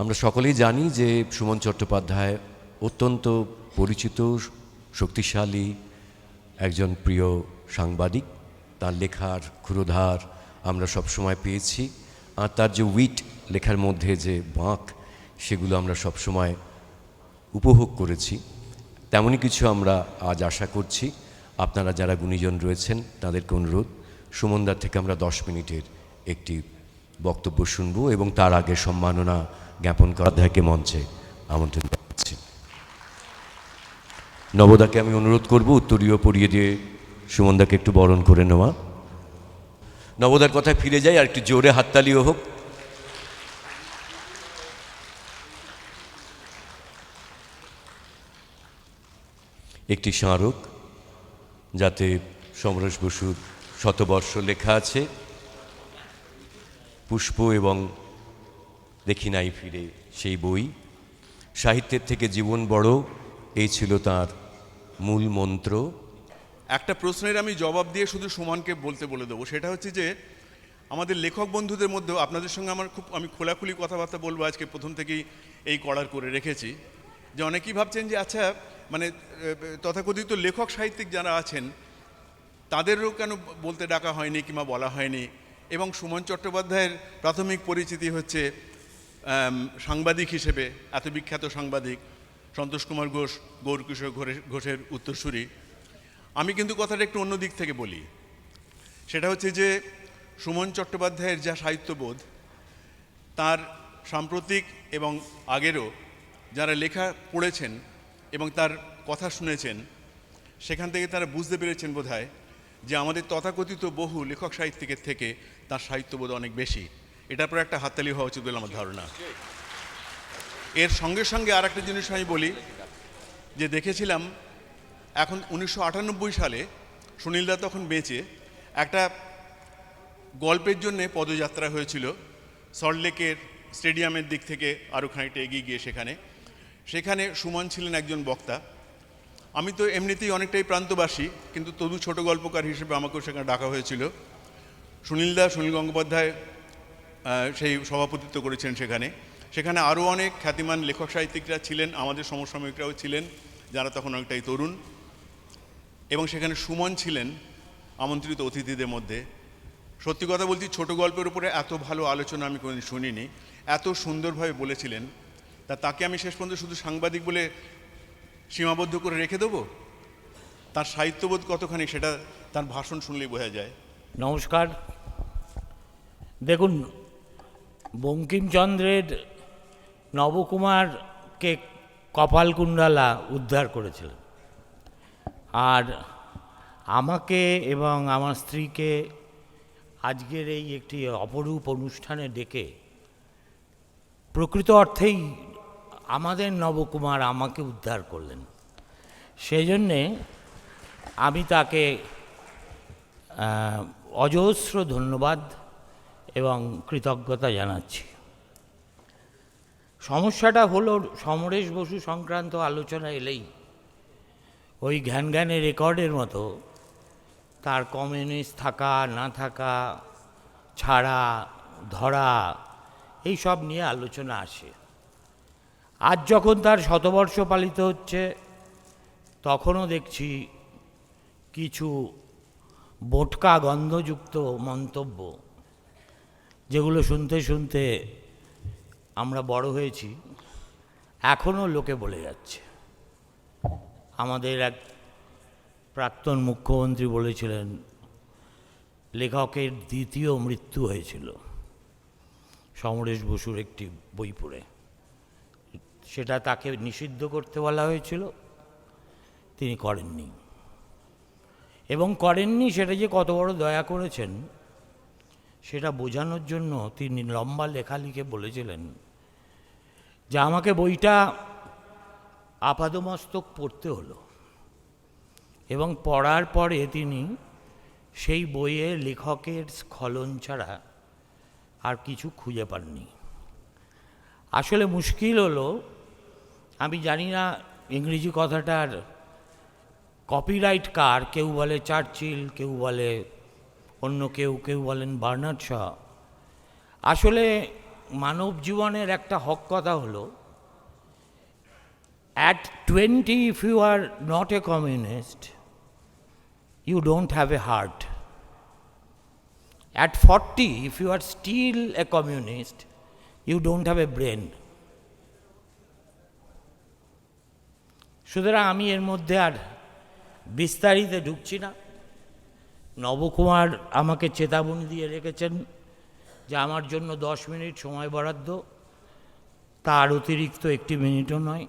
আমরা সকলেই জানি যে সুমন চট্টোপাধ্যায় অত্যন্ত পরিচিত, শক্তিশালী একজন প্রিয় সাংবাদিক। তার লেখার ক্ষুরোধার আমরা সবসময় পেয়েছি। আর তার যে উইট লেখার মধ্যে যে বাঁক, সেগুলো আমরা সবসময় উপভোগ করেছি। তেমনই কিছু আমরা আজ আশা করছি। আপনারা যারা গুণীজন রয়েছেন, তাদেরকে অনুরোধ, সুমনদার থেকে আমরা দশ মিনিটের একটি বক্তব্য শুনব এবং তার আগে সম্মাননা জ্ঞাপন করা অধ্যায়কে মঞ্চে আমন্ত্রণ জানাচ্ছি। নবদাকে আমি অনুরোধ করব, উত্তরীয় পড়িয়ে দিয়ে সুমনদাকে একটু বরণ করে নেওয়া। নবদার কথায় ফিরে যাই, আর একটু জোরে হাততালিও হোক। একটি স্মারক, যাতে সমরেশ বসুর শতবর্ষ লেখা আছে। পুষ্প এবং দেখি নাই ফিরে সেই বই। সাহিত্যের থেকে জীবন বড়, এই ছিল তার মূল মন্ত্র। একটা প্রশ্নের আমি জবাব দিয়ে শুধু সুমনকে বলতে বলে দেবো, সেটা হচ্ছে যে, আমাদের লেখক বন্ধুদের মধ্যেও আপনাদের সঙ্গে আমার খুব, আমি খোলাখুলি কথাবার্তা বলব, আজকে প্রথম থেকেই এই করার করে রেখেছি। যে অনেকেই ভাবছেন যে আচ্ছা মানে তথাকথিত লেখক সাহিত্যিক যারা আছেন, তাদেরও কেন বলতে ডাকা হয়নি কিংবা বলা হয়নি? এবং সুমন চট্টোপাধ্যায়ের প্রাথমিক পরিচিতি হচ্ছে সাংবাদিক হিসেবে, এত বিখ্যাত সাংবাদিক, সন্তোষ কুমার ঘোষ, গৌরকিশোর ঘোষের উত্তরসূরি। আমি কিন্তু কথাটা একটু অন্য দিক থেকে বলি। সেটা হচ্ছে যে, সুমন চট্টোপাধ্যায়ের যা সাহিত্যবোধ, তার সাম্প্রতিক এবং আগেরও যারা লেখা পড়েছেন এবং তার কথা শুনেছেন, সেখান থেকে তারা বুঝতে পেরেছেন বোধহয় যে আমাদের তথাকথিত বহু লেখক সাহিত্যিকের থেকে তার সাহিত্যবোধ অনেক বেশি। এটার পরে একটা হাততালি হওয়া উচিত বলে আমার ধারণা। এর সঙ্গে সঙ্গে আর একটা জিনিস আমি বলি, যে দেখেছিলাম এখন উনিশশো আটানব্বই সালে সুনীলদা তখন বেঁচে একটা গল্পের জন্যে পদযাত্রা হয়েছিল সল্টলেকের স্টেডিয়ামের দিক থেকে আরও খানিকটা এগিয়ে গিয়ে সেখানে। সেখানে সুমন ছিলেন একজন বক্তা। আমি তো এমনিতেই অনেকটাই প্রান্তবাসী, কিন্তু তবু ছোট গল্পকার হিসেবে আমাকেও সেখানে ডাকা হয়েছিল। সুনীলদা সুনীল গঙ্গোপাধ্যায় সেই সভাপতিত্ব করেছেন সেখানে। সেখানে আরও অনেক খ্যাতিমান লেখক সাহিত্যিকরা ছিলেন, আমাদের সমসাময়িকরাও ছিলেন, যারা তখন অনেকটাই তরুণ। এবং সেখানে সুমন ছিলেন, আমন্ত্রিত অতিথিদের মধ্যে। সত্যি কথা বলছি, ছোট গল্পের উপরে এত ভালো আলোচনা আমি কোনোদিন শুনিনি। এত সুন্দরভাবে বলেছিলেন। তা তাকে আমি শেষ পর্যন্ত শুধু সাংবাদিক বলে সীমাবদ্ধ করে রেখে দেবো? তার সাহিত্যবোধ কতখানি সেটা তার ভাষণ শুনলেই বোঝা যায়। নমস্কার। দেখুন বঙ্কিমচন্দ্রের নবকুমারকে কপালকুণ্ডলা উদ্ধার করেছিলেন আর আমাকে এবং আমার স্ত্রীকে আজকের এই একটি অপরূপ অনুষ্ঠানে ডেকে প্রকৃত অর্থেই আমাদের নবকুমার আমাকে উদ্ধার করলেন। সেই জন্যে আমি তাকে অজস্র ধন্যবাদ এবং কৃতজ্ঞতা জানাচ্ছি। সমস্যাটা হলো সমরেশ বসু সংক্রান্ত আলোচনা এলেই ওই ঘ্যান ঘ্যানে রেকর্ডের মতো তার কমিউনিস্ট থাকা, না থাকা, ছাড়া, ধরা, এই সব নিয়ে আলোচনা আসে। আজ যখন তার শতবর্ষ পালিত হচ্ছে, তখনও দেখছি কিছু বোটকা গন্ধযুক্ত মন্তব্য যেগুলো শুনতে শুনতে আমরা বড় হয়েছি এখনও লোকে বলে যাচ্ছে। আমাদের এক প্রাক্তন মুখ্যমন্ত্রী বলেছিলেন, লেখকের দ্বিতীয় মৃত্যু হয়েছিল। সমরেশ বসুর একটি বই পড়ে। সেটা তাকে নিষিদ্ধ করতে বলা হয়েছিল, তিনি করেননি। এবং করেননি সেটা যে কত বড় দয়া করেছেন সেটা বোঝানোর জন্য তিনি লম্বা লেখা লিখে বলেছিলেন যে আমাকে বইটা আপাদমস্তক পড়তে হলো। এবং পড়ার পরে তিনি সেই বইয়ে লেখকের স্খলন ছাড়া আর কিছু খুঁজে পাননি। আসলে মুশকিল হলো, আমি জানি না ইংরেজি কথাটার কপিরাইট কার, কেউ বলে চার্চিল, কেউ বলে অন্য কেউ কেউ বলেন বার্নার্ড শ আসলে মানব জীবনের একটা হক কথা হলো at twenty if you are not a communist you don't have a heart at forty if you are still a communist you don't have a brain সুতরাং আমি এর মধ্যে আর বিস্তারিত ঢুকছি না। নবকুমার আমাকে চেতাবনী দিয়ে রেখেছেন যে আমার জন্য দশ মিনিট সময় বরাদ্দ। তার অতিরিক্ত একটি মিনিটও নয়।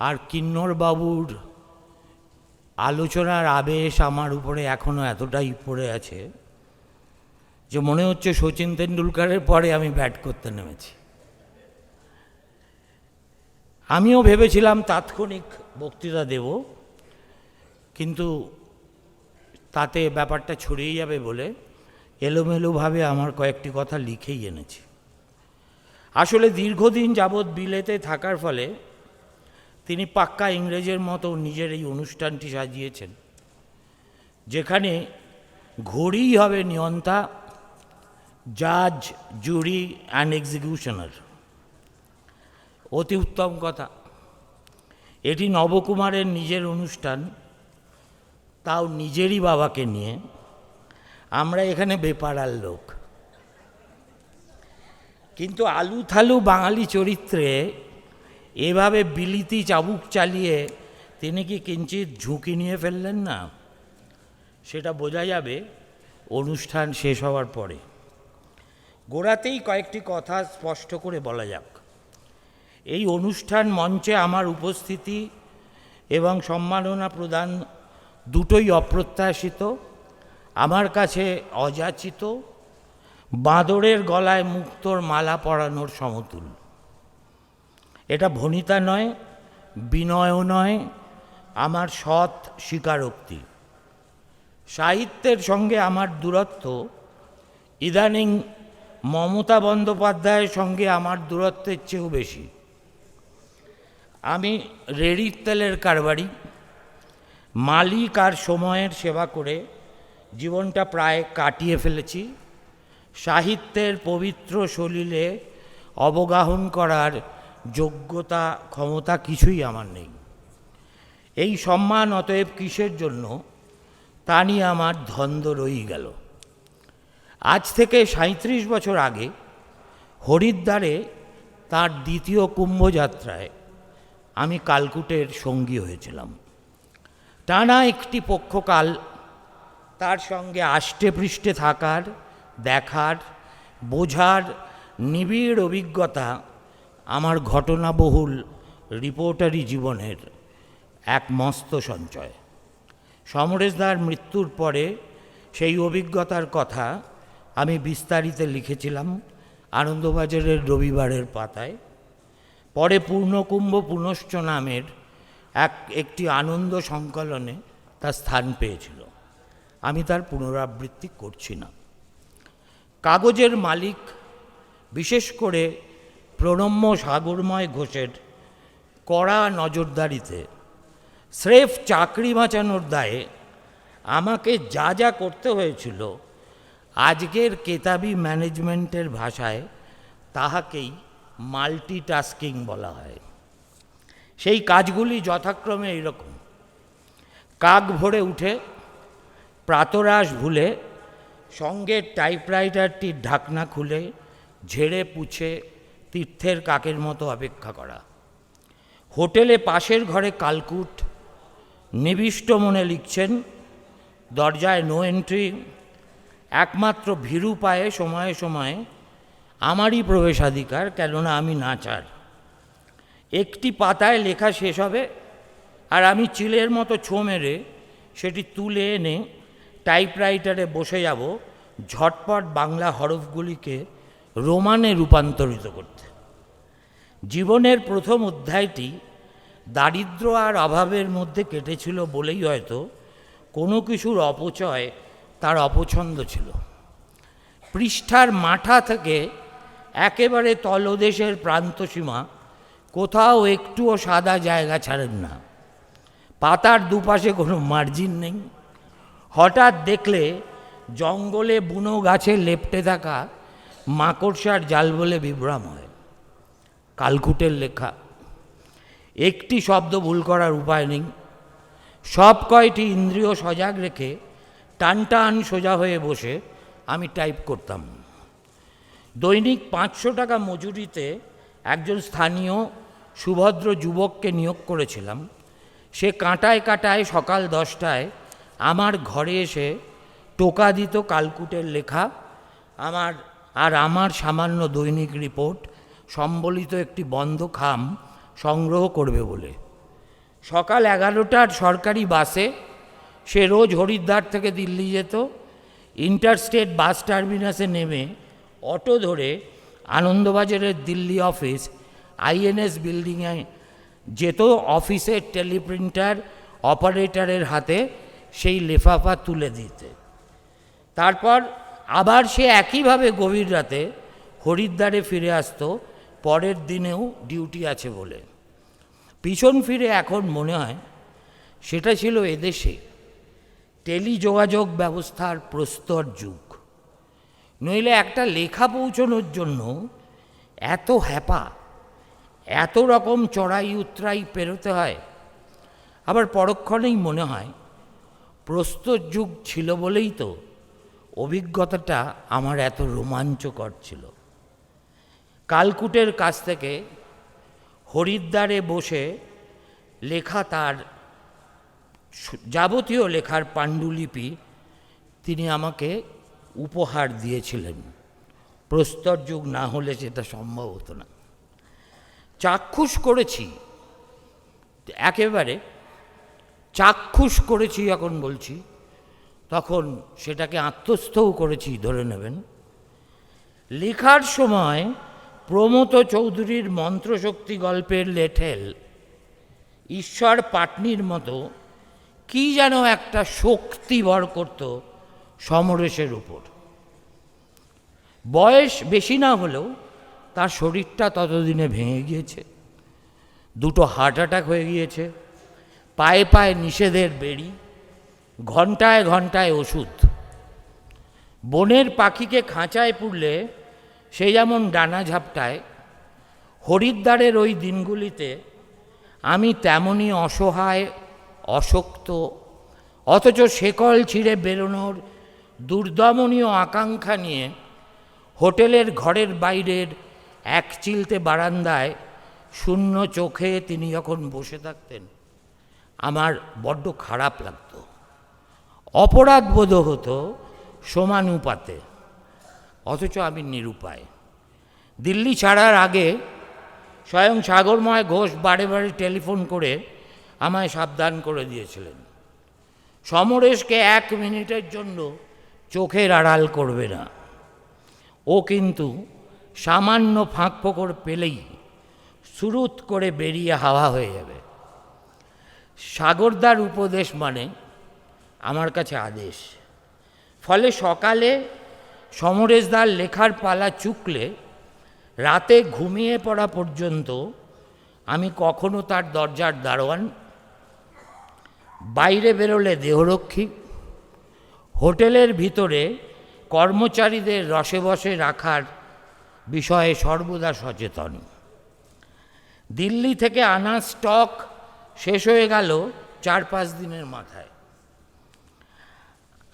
আর কিন্নর বাবুর আলোচনার আবেশ আমার উপরে এখনও এতটাই পড়ে আছে যে মনে হচ্ছে সচিন তেন্ডুলকারের পরে আমি ব্যাট করতে নেমেছি। আমিও ভেবেছিলাম তাৎক্ষণিক বক্তৃতা দেব, কিন্তু তাতে ব্যাপারটা ছড়িয়ে যাবে বলে এলোমেলোভাবে আমার কয়েকটি কথা লিখেই এনেছি। আসলে দীর্ঘদিন যাবৎ বিলেতে থাকার ফলে তিনি পাক্কা ইংরেজের মতো নিজের এই অনুষ্ঠানটি সাজিয়েছেন, যেখানে ঘড়িই হবে নিয়ন্তা, জাজ, জুরি অ্যান্ড এক্সিকিউশনার অতি উত্তম কথা। এটি নবকুমারের নিজের অনুষ্ঠান। তাও নিজেরই বাবাকে নিয়ে, আমরা এখানে বেপাড়ার লোক। কিন্তু আলু থালু বাঙালি চরিত্রে এভাবে বিলিতি চাবুক চালিয়ে তিনি কি কিঞ্চিত ঝুঁকি নিয়ে ফেললেন না? সেটা বোঝা যাবে অনুষ্ঠান শেষ হওয়ার পরে। গোড়াতেই কয়েকটি কথা স্পষ্ট করে বলা যাক। এই অনুষ্ঠান মঞ্চে আমার উপস্থিতি এবং সম্মাননা প্রদান দুটোই অপ্রত্যাশিত, আমার কাছে অযাচিত, বাঁদরের গলায় মুক্তোর মালা পরানোর সমতুল এটা ভনিতা নয়, বিনয়ও নয়, আমার সৎ স্বীকারোক্তি। সাহিত্যের সঙ্গে আমার দূরত্ব, ইদানিং মমতা বন্দ্যোপাধ্যায়ের সঙ্গে আমার দূরত্বের চেয়েও বেশি। আমি রেড়ির তেলের কারবারি মালিক আর সময়ের সেবা করে জীবনটা প্রায় কাটিয়ে ফেলেছি। সাহিত্যের পবিত্র সলিলে অবগাহন করার যোগ্যতা, ক্ষমতা কিছুই আমার নেই। এই সম্মান অতএব কিসের জন্য? তা নিয়ে আমার ধন্দ রয়েই গেল। আজ থেকে সাঁত্রিশ বছর আগে হরিদ্বারে তার দ্বিতীয় কুম্ভযাত্রায় আমি কালকুটের সঙ্গী হয়েছিলাম। টানা একটি পক্ষকাল তার সঙ্গে আষ্টে পৃষ্ঠে থাকার, দেখার, বোঝার নিবিড় অভিজ্ঞতা আমার ঘটনাবহুল রিপোর্টারি জীবনের এক মস্ত সঞ্চয়। সমরেশদার মৃত্যুর পরে সেই অভিজ্ঞতার কথা আমি বিস্তারিত লিখেছিলাম আনন্দবাজারের রবিবারের পাতায়। পরে পূর্ণকুম্ভ পুনশ্চ নামের এক, একটি আনন্দ সংকলনে তার স্থান পেয়েছিল। আমি তার পুনরাবৃত্তি করছি না। কাগজের মালিক, বিশেষ করে প্রণম্য সাগরময় ঘোষের কড়া নজরদারিতে, স্রেফ চাকরি বাঁচানোর দায়ে আমাকে যা যা করতে হয়েছিল, আজকের কেতাবি ম্যানেজমেন্টের ভাষায় তাহাকেই মাল্টিটাস্কিং বলা হয়। সেই কাজগুলি যথাক্রমে এইরকম। কাক ভরে উঠে প্রাতরাশ ভুলে সঙ্গে টাইপরাইটারটির ঢাকনা খুলে ঝেড়ে পুছে তীর্থের কাকের মতো অপেক্ষা করা। হোটেলে পাশের ঘরে কালকুট নিবিষ্ট মনে লিখছেন, দরজায় নো এন্ট্রি, একমাত্র ভীরু পায়ে সময়ে সময়ে আমারই প্রবেশাধিকার, কেননা আমি নাচার। একটি পাতায় লেখা শেষ হবে। আর আমি চিলের মতো ছো মেরে সেটি তুলে এনে টাইপরাইটারে বসে যাব, ঝটপট বাংলা হরফগুলিকে রোমানে রূপান্তরিত করতে। জীবনের প্রথম অধ্যায়টি দারিদ্র আর অভাবের মধ্যে কেটেছিল বলেই হয়তো কোনো কিছুর অপচয় তার অপছন্দ ছিল। পৃষ্ঠার মাথা থেকে একেবারে তলদেশের প্রান্তসীমা কোথাও একটুও সাদা জায়গা ছাড়েন না। পাতার দুপাশে কোনো মার্জিন নেই। হঠাৎ দেখলে জঙ্গলে বুনো গাছে লেপটে থাকা মাকড়সার জাল বলে বিভ্রাম হয়। কালকুটের লেখা। একটি শব্দ ভুল করার উপায় নেই। সব কয়টি ইন্দ্রিয় সজাগ রেখে টান টান সোজা হয়ে বসে আমি টাইপ করতাম। দৈনিক পাঁচশো টাকা মজুরিতে একজন স্থানীয় সুভদ্র যুবককে নিয়োগ করেছিলাম। সে কাঁটায় কাঁটায় সকাল দশটায় আমার ঘরে এসে টোকা দিত কালকুটের লেখা। আমার আর আমার সামান্য দৈনিক রিপোর্ট, সম্বলিত একটি বন্ধ খাম সংগ্রহ করবে বলে। সকাল এগারোটার সরকারি বাসে সে রোজ হরিদ্বার থেকে দিল্লি যেত। ইন্টারস্টেট বাস টার্মিনাসে নেমে অটো ধরে আনন্দবাজারের দিল্লি অফিস আইএনএস বিল্ডিংয়ে যেত অফিসের টেলিপ্রিন্টার অপারেটরের হাতে সেই লেফাফা তুলে দিতে। তারপর আবার সে একইভাবে গভীর রাতে হরিদ্বারে ফিরে আসতো, পরের দিনেও ডিউটি আছে বলে। পিছন ফিরে এখন মনে হয় সেটা ছিল এদেশে টেলিযোগাযোগ ব্যবস্থার প্রস্তর যুগ। নইলে একটা লেখা পৌঁছনোর জন্য এত হ্যাপা এত রকম চড়াই উতরাই পেরোতে হয়। আবার পরক্ষণেই মনে হয় প্রস্তর যুগ ছিল বলেই তো অভিজ্ঞতাটা আমার এত রোমাঞ্চকর ছিল। কালকুটের কাছ থেকে হরিদ্বারে বসে লেখা তার যাবতীয় লেখার পাণ্ডুলিপি তিনি আমাকে উপহার দিয়েছিলেন। প্রস্তর যুগ না হলে সেটা সম্ভব হতো না। চাক্ষুষ করেছি। একেবারে চাক্ষুষ করেছি এখন বলছি, তখন সেটাকে আত্মস্থও করেছি, ধরে নেবেন। লেখার সময় প্রমথ চৌধুরীর মন্ত্রশক্তি গল্পের লেঠেল, ঈশ্বর পাটনির মতো কি যেন একটা শক্তি বর করত সমরেশের উপর। বয়স বেশি না হলেও তার শরীরটা ততদিনে ভেঙে গিয়েছে। দুটো হার্ট অ্যাটাক হয়ে গিয়েছে। পায়ে পায়ে নিষেধের বেড়ি, ঘন্টায় ঘন্টায় ওষুধ। বনের পাখিকে খাঁচায় পুড়লে সে যেমন ডানা ঝাপটায়, হরিদ্বারের ওই দিনগুলিতে আমি তেমনই অসহায়, অশক্ত, অথচ শেকল ছিঁড়ে বেরোনোর দুর্দমনীয় আকাঙ্ক্ষা নিয়ে হোটেলের ঘরের বাইরের এক চিলতে বারান্দায় শূন্য চোখে তিনি যখন বসে থাকতেন, আমার বড্ড খারাপ লাগতো। অপরাধ বোধ হতো সমানুপাতে, অথচ আমি নিরুপায়। দিল্লি ছাড়ার আগে স্বয়ং সাগরময় ঘোষ বারে বারে টেলিফোন করে আমায় সাবধান করে দিয়েছিলেন। সমরেশকে এক মিনিটের জন্য চোখের আড়াল করবে না। ও কিন্তু সামান্য ফাঁক ফোকর পেলেই সুরুত করে বেরিয়ে হাওয়া হয়ে যাবে। সাগরদার উপদেশ মানে আমার কাছে আদেশ। ফলে সকালে সমরেশদার লেখার পালা চুকলে রাতে ঘুমিয়ে পড়া পর্যন্ত আমি কখনো তার দরজার দারোয়ান, বাইরে বেরোলে দেহরক্ষী, হোটেলের ভিতরে কর্মচারীদের রসে বসে রাখার বিষয়ে সর্বদা সচেতন। দিল্লি থেকে আনা স্টক শেষ হয়ে গেল চার পাঁচ দিনের মাথায়।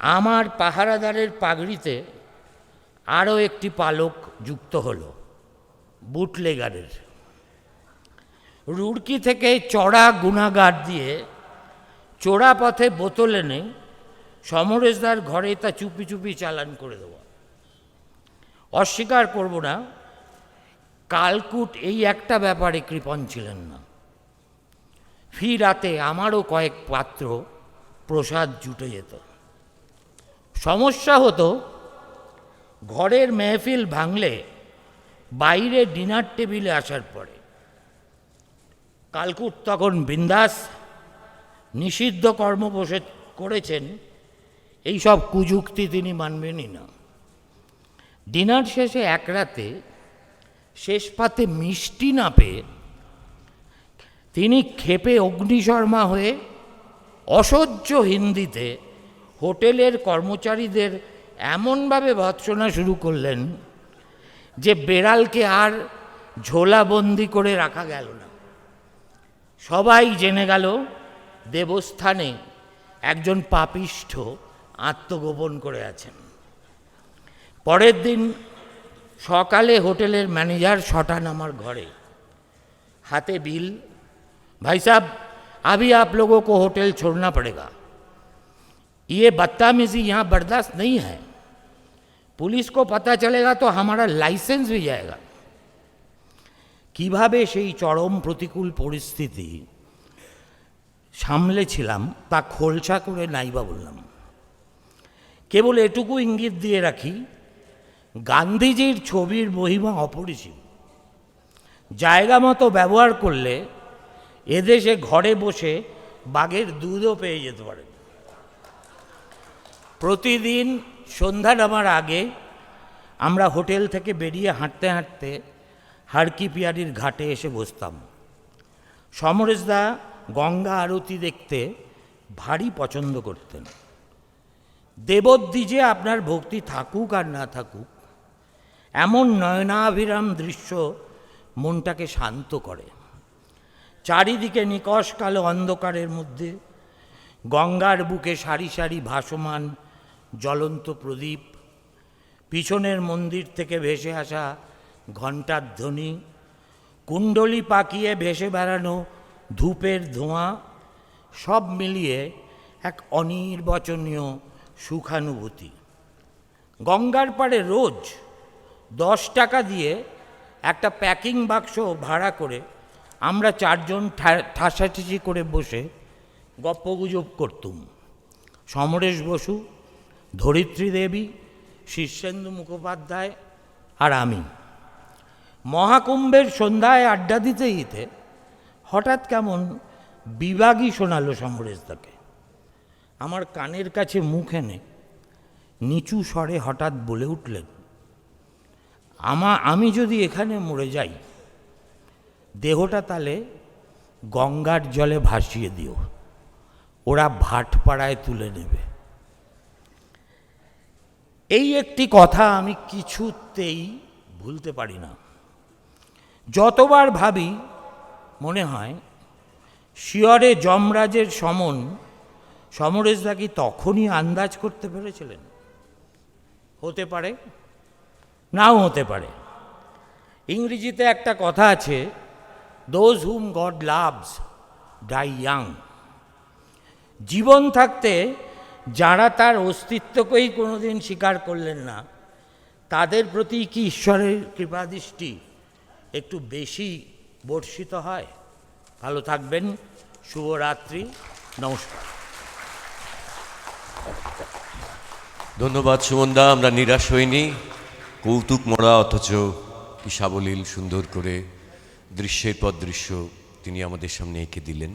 আমার পাহারাদারের পাগড়িতে আরও একটি পালক যুক্ত হলো, বুটলেগারের। রুড়কি থেকে চড়া গুণাগার দিয়ে চোরা পথে বোতল এনে সমরেশদার ঘরে তা চুপি চুপি চালান করে দেওয়া। অস্বীকার করব না, কালকুট এই একটা ব্যাপারে কৃপণ ছিলেন না। ফি রাতে আমারও কয়েক পাত্র প্রসাদ জুটে যেত। সমস্যা হতো, ঘরের মেহফিল ভাঙলে বাইরে ডিনার টেবিলে আসার পরে। কালকুট তখন বিন্দাস, নিষিদ্ধ কর্ম করেছেন, এইসব কুযুক্তি তিনি মানবেনই না। ডিনার শেষে এক রাতে শেষ পাতে মিষ্টি না পেয়ে তিনি ক্ষেপে অগ্নিশর্মা হয়ে অসহ্য হিন্দিতে হোটেলের কর্মচারীদের এমনভাবে ভৎসনা শুরু করলেন যে বেড়ালকে আর ঝোলাবন্দি করে রাখা গেল না। সবাই জেনে গেল দেবস্থানে একজন পাপিষ্ঠ আত্মগোপন করে আছেন। পরের দিন সকালে হোটেলের ম্যানেজার শটান আমার ঘরে हाथे बिल भाई साहब अभी आप लोगों को होटल छोड़ना पड़ेगा ये बदतमीजी यहाँ बर्दाश्त नहीं है पुलिस को पता चलेगा तो हमारा लाइसेंस भी जाएगा কিভাবে সেই চরম প্রতিকূল পরিস্থিতি সামলেছিলাম তা খোলসা করে নাইবা বললাম কেবল এটুকু ইঙ্গিত দিয়ে রাখি গান্ধীজির ছবির মহিমা অপরিসীম। জায়গা মতো ব্যবহার করলে এদেশে ঘরে বসে বাঘের দুধও পেয়ে যেতে পারে। প্রতিদিন সন্ধ্যা নামার আগে আমরা হোটেল থেকে বেরিয়ে হাঁটতে হাঁটতে হারকি পিয়ারির ঘাটে এসে বসতাম। সমরেশদা গঙ্গা আরতি দেখতে ভারী পছন্দ করতেন। দেবদ্বিজে আপনার ভক্তি থাকুক আর না থাকুক এমন নয়নাভিরাম দৃশ্য মনটাকে শান্ত করে। চারিদিকে নিকশ অন্ধকারের মধ্যে গঙ্গার বুকে সারি সারি ভাসমান জ্বলন্ত প্রদীপ, পিছনের মন্দির থেকে ভেসে আসা ঘণ্টার ধ্বনি, কুণ্ডলি পাকিয়ে ভেসে বেড়ানো ধূপের ধোঁয়া, সব মিলিয়ে এক অনির্বচনীয় সুখানুভূতি। গঙ্গার পাড়ে রোজ দশ টাকা দিয়ে একটা প্যাকিং বাক্স ভাড়া করে আমরা চারজন ঠাসাঠাসি করে বসে গপ্পগুজব করতুম। সমরেশ বসু, ধরিত্রী দেবী, শীর্ষেন্দু মুখোপাধ্যায় আর আমি। মহাকুম্ভের সন্ধ্যায় আড্ডা দিতে দিতে হঠাৎ কেমন বিভাগী শোনালো সমরেশদাকে আমার কানের কাছে মুখ এনে নিচু স্বরে হঠাৎ বলে উঠলেন আমা, আমি যদি এখানে মরে যাই, দেহটা তাহলে গঙ্গার জলে ভাসিয়ে দিও। ওরা ভাটপাড়ায় তুলে নেবে। এই একটি কথা আমি কিছুতেই ভুলতে পারি না। যতবার ভাবি, মনে হয়, শিয়রে যমরাজের সমন সমরেশদা কি তখনই আন্দাজ করতে পেরেছিলেন? হতে পারে। নাও হতে পারে। ইংরেজিতে একটা কথা আছে those whom god loves die young জীবন থাকতে যারা তার অস্তিত্বকেই কোনোদিন স্বীকার করলেন না, তাদের প্রতি কি ঈশ্বরের কৃপাদৃষ্টি একটু বেশি বর্ষিত হয়? ভালো থাকবেন, শুভরাত্রি, নমস্কার। ধন্যবাদ সুমনদা, আমরা নিরাশ হইনি। কৌতুক মরা অথচ কি সাবলীল সুন্দর করে দৃশ্যের পর দৃশ্য তিনি আমাদের সামনে এঁকে দিলেন।